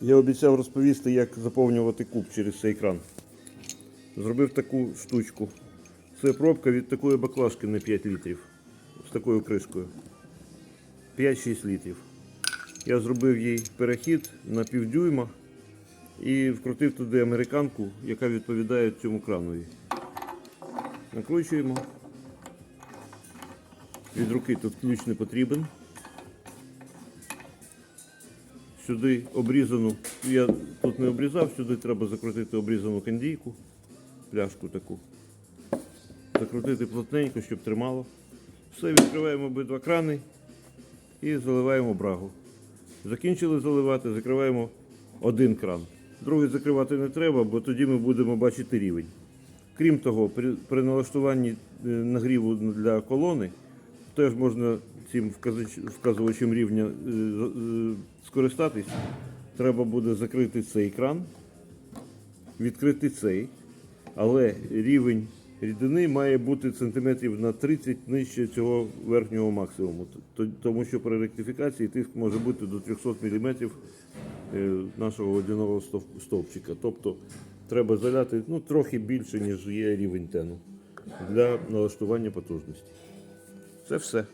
Я обіцяв розповісти, як заповнювати куб через цей кран. Зробив таку штучку. Це пробка від такої баклажки на 5 літрів. З такою кришкою. 5-6 літрів. Я зробив їй перехід на півдюйма і вкрутив туди американку, яка відповідає цьому кранові. Накручуємо. Від руки тут ключ не потрібен. Сюди обрізану, я тут не обрізав, сюди треба закрутити обрізану кандійку, пляшку таку. Закрутити плотненько, щоб тримало. Все, відкриваємо обидва крани і заливаємо брагу. Закінчили заливати, закриваємо один кран. Другий закривати не треба, бо тоді ми будемо бачити рівень. Крім того, при, налаштуванні е, нагріву для колони теж можна цим вказувачем рівня е, е, скористатись. Треба буде закрити цей кран, відкрити цей, але рівень рідини має бути сантиметрів на 30 нижче цього верхнього максимуму. Тому що при ректифікації тиск може бути до 300 мм нашого водяного стовпчика. Тобто треба заляти ну, трохи більше, ніж є рівень тену для налаштування потужності. Це все.